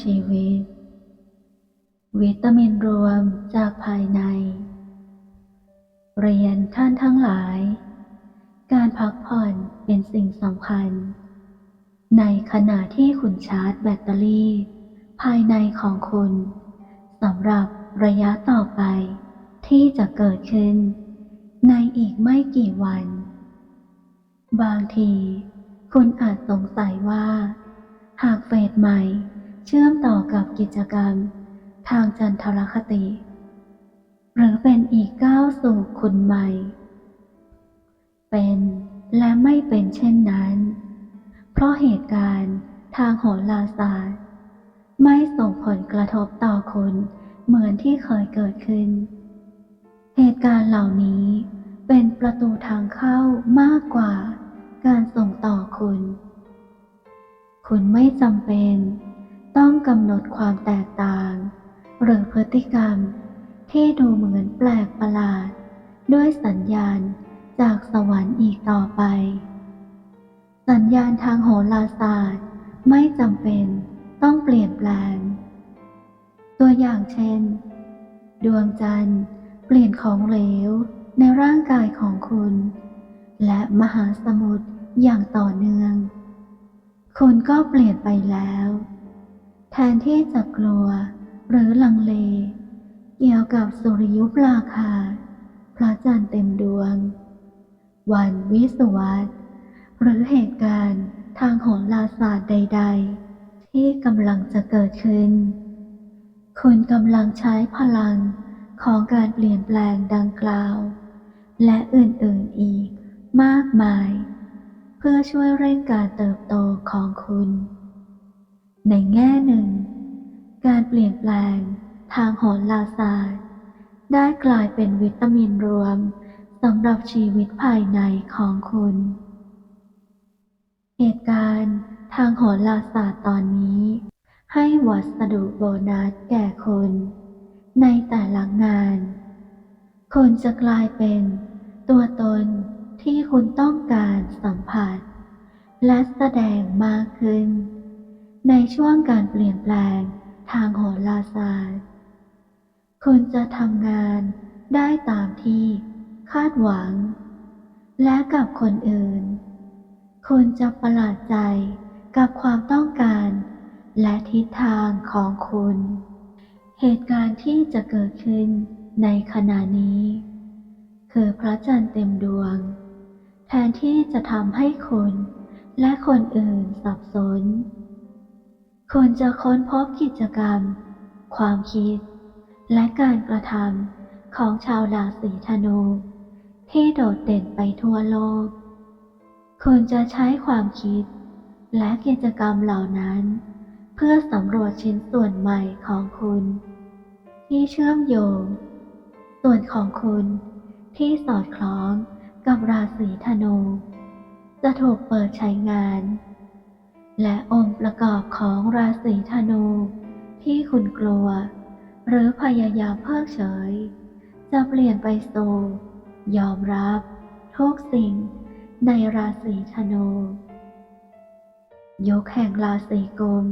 ชีวิต วิตามินรวมจากภายใน เรียนท่านทั้งหลาย การพักผ่อนเป็นสิ่งสำคัญ ในขณะที่คุณชาร์จแบตเตอรี่ ภายในของคุณสำหรับระยะต่อไป ที่จะเกิดขึ้น ในอีกไม่กี่วัน บางที คุณอาจสงสัยว่า หากเฟสใหม่ เชื่อมต่อกับกิจกรรม ทางจันทรคติ หรือเป็นอีกก้าวสู่คุณใหม่ เป็นและไม่เป็นเช่นนั้น เพราะเหตุการณ์ทางโหราศาสตร์ ไม่ส่งผลกระทบต่อคุณเหมือนที่เคยเกิดขึ้น เหตุการณ์เหล่านี้เป็นประตูทางเข้ามากกว่าการส่งต่อคุณ คุณไม่จำเป็น กำหนดความแตกต่าง หรือพฤติกรรม ที่ดูเหมือนแปลกประหลาด ด้วยสัญญาณจากสวรรค์อีกต่อไป สัญญาณทางโหราศาสตร์ไม่จำเป็นต้องเปลี่ยนแปลง ตัวอย่างเช่น ดวงจันทร์เปลี่ยนของเหลวในร่างกายของคุณ และมหาสมุทรอย่างต่อเนื่อง คุณก็เปลี่ยนไปแล้ว แทนที่จะกลัวหรือลังเล เกี่ยวกับสุริยุปราคา พระจันทร์เต็มดวง วันวิสวัตหรือเหตุการณ์ทางโหราศาสตร์ใด ๆ ที่กำลังจะเกิดขึ้น คุณกำลังใช้พลังของการเปลี่ยนแปลงดังกล่าว และอื่นๆอีกมากมาย เพื่อช่วยเร่งการเติบโตของคุณ ในแง่หนึ่ง การเปลี่ยนแปลงทางโหราศาสตร์ ได้กลายเป็นวิตามินรวมสำหรับชีวิตภายในของคุณ เหตุการณ์ทางโหราศาสตร์ตอนนี้ ให้วัสดุโบนัสแก่คุณ ในแต่ละงาน คุณจะกลายเป็นตัวตนที่คุณต้องการสัมผัส และแสดงมากขึ้น ในช่วงการเปลี่ยนแปลงทางโหราศาสตร์ คุณจะทำงานได้ตามที่คาดหวัง และกับคนอื่น คุณจะประหลาดใจกับความต้องการ และทิศทางของคุณ เหตุการณ์ที่จะเกิดขึ้นในขณะนี้ คือพระจันทร์เต็มดวง แทนที่จะทำให้คุณ และคนอื่นสับสน คุณจะค้นพบกิจกรรม ความคิด และการกระทำของชาวราศีธนู ที่โดดเด่นไปทั่วโลกคุณจะใช้ความคิด และกิจกรรมเหล่านั้น เพื่อสำรวจชิ้นส่วนใหม่ของคุณ ที่เชื่อมโยง ส่วนของคุณที่สอดคล้องกับราศีธนู จะถูกเปิดใช้งาน และองค์ประกอบของราศีธนู ที่คุณกลัว หรือพยายามเพิกเฉย จะเปลี่ยนไปสู่ยอมรับทุกสิ่งในราศีธนูยกแห่งราศีกุม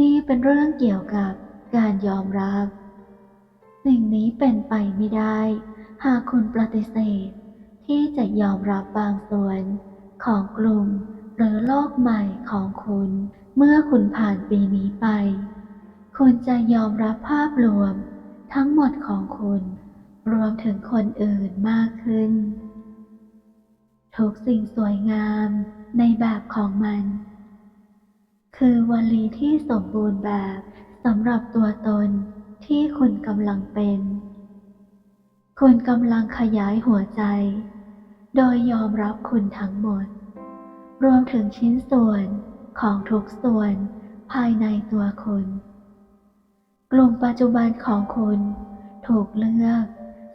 นี่เป็นเรื่องเกี่ยวกับการยอมรับ สิ่งนี้เป็นไปไม่ได้ หากคุณปฏิเสธ ที่จะยอมรับบางส่วนของกลุ่ม หรือโลกใหม่ของคุณ เมื่อคุณผ่านปีนี้ไป คุณจะยอมรับภาพรวม ทั้งหมดของคุณ รวมถึงคนอื่นมากขึ้น ทุกสิ่งสวยงามในแบบของมัน คือวลีที่สมบูรณ์แบบสำหรับตัวตนที่คุณกำลังเป็น คุณกำลังขยายหัวใจ โดยยอมรับคุณทั้งหมด รวมถึงชิ้นส่วนของทุกส่วนภายในตัวคุณ กลุ่มปัจจุบันของคุณ ถูกเลือก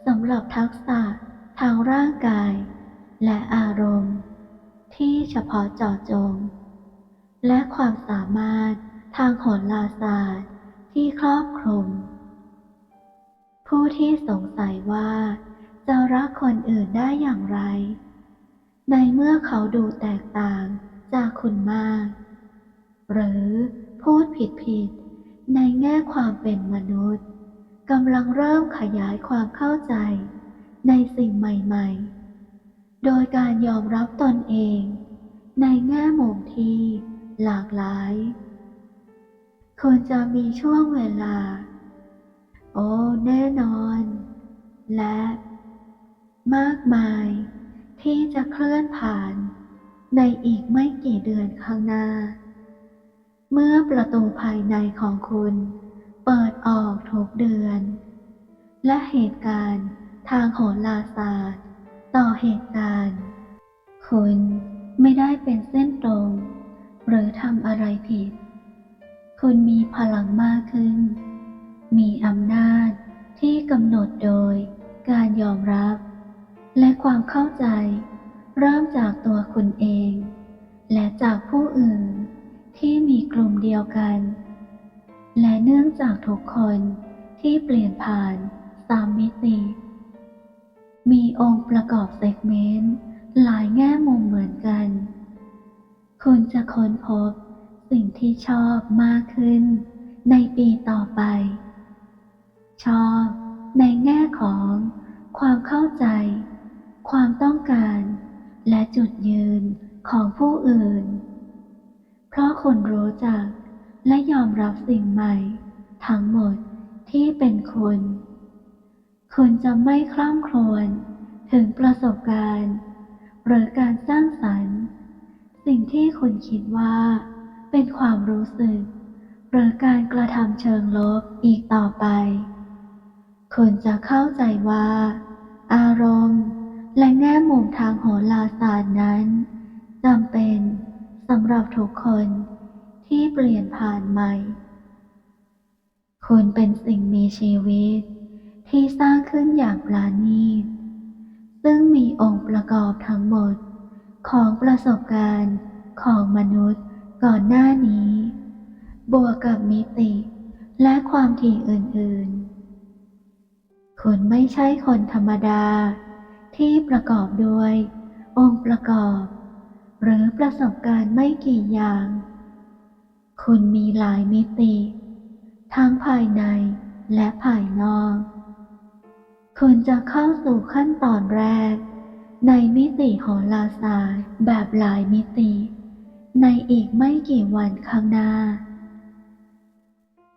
สำหรับทักษะทางร่างกาย และอารมณ์ ที่เฉพาะเจาะจง และความสามารถทางโหราศาสตร์ที่ครอบคลุม ผู้ที่สงสัยว่าจะรักคนอื่นได้อย่างไร ในเมื่อเขาดูแตกต่างจากคุณมาก หรือพูดผิดๆในแง่ความเป็นมนุษย์กำลังเริ่มขยายความเข้าใจ ในสิ่งใหม่ๆ โดยการยอมรับตนเอง ในแง่มุมที่หลากหลายคุณจะมีช่วงเวลา โอ้แน่นอน และ มากมาย ที่จะเคลื่อนผ่าน ในอีกไม่กี่เดือนข้างหน้า เมื่อประตูภายในของคุณ เปิดออกทุกเดือน และเหตุการณ์ทางโหราศาสตร์ ต่อเหตุการณ์ คุณไม่ได้เป็นเส้นตรง หรือทำอะไรผิด คุณมีพลังมากขึ้น มีอำนาจที่กำหนดโดยการยอมรับ และความเข้าใจ เริ่มจากตัวคุณเอง และจากผู้อื่นที่มีกลุ่มเดียวกัน และเนื่องจากทุกคนที่เปลี่ยนผ่านสามมิติ มีองค์ประกอบเซกเมนต์หลายแง่มุมเหมือนกัน คุณจะค้นพบสิ่งที่ชอบมากขึ้นในปีต่อไป ชอบในแง่ของความเข้าใจ ความต้องการ และจุดยืนของผู้อื่น เพราะคุณรู้จักและยอมรับสิ่งใหม่ ทั้งหมดที่เป็นคุณ คุณจะไม่คล่ำครวญถึงประสบการณ์ หรือการสร้างสรรค์ สิ่งที่คุณคิดว่า เป็นความรู้สึก หรือการกระทำเชิงลบอีกต่อไป คุณจะเข้าใจว่า อารมณ์ และแง่มุมทางโหราศาสตร์นั้นจำเป็นสำหรับทุกคนที่เปลี่ยนผ่านใหม่ คุณเป็นสิ่งมีชีวิตที่สร้างขึ้นอย่างปราณีต ซึ่งมีองค์ประกอบทั้งหมดของประสบการณ์ของมนุษย์ก่อนหน้านี้ บวกกับมิติและความถี่อื่นๆ คุณไม่ใช่คนธรรมดา ที่ประกอบด้วย องค์ประกอบ หรือประสบการณ์ไม่กี่อย่าง คุณมีหลายมิติ ทั้งภายในและภายนอก คุณจะเข้าสู่ขั้นตอนแรก ในมิติโหราศาสตร์แบบหลายมิติ ในอีกไม่กี่วันข้างหน้า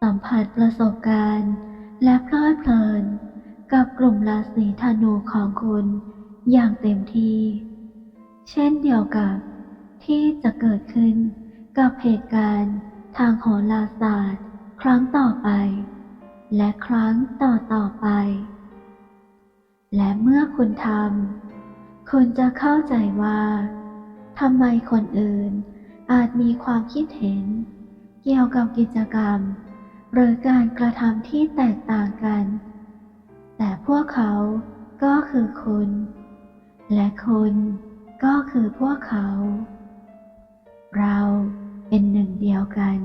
สัมผัสประสบการณ์และเพลิดเพลิน กับกลุ่มราศีธนูของคุณอย่างเต็มที่ เช่นเดียวกับที่จะเกิดขึ้นกับเหตุการณ์ทางโหราศาสตร์ ครั้งต่อไป และครั้งต่อต่อไป และเมื่อคุณทำคุณจะเข้าใจว่าทำไมคนอื่นอาจมีความคิดเห็น เกี่ยวกับกิจกรรม หรือการกระทำที่แตกต่างกัน แต่พวกเขาก็คือคุณ และคุณก็คือพวกเขา เราเป็นหนึ่งเดียวกัน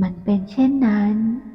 มันเป็นเช่นนั้นเอเมน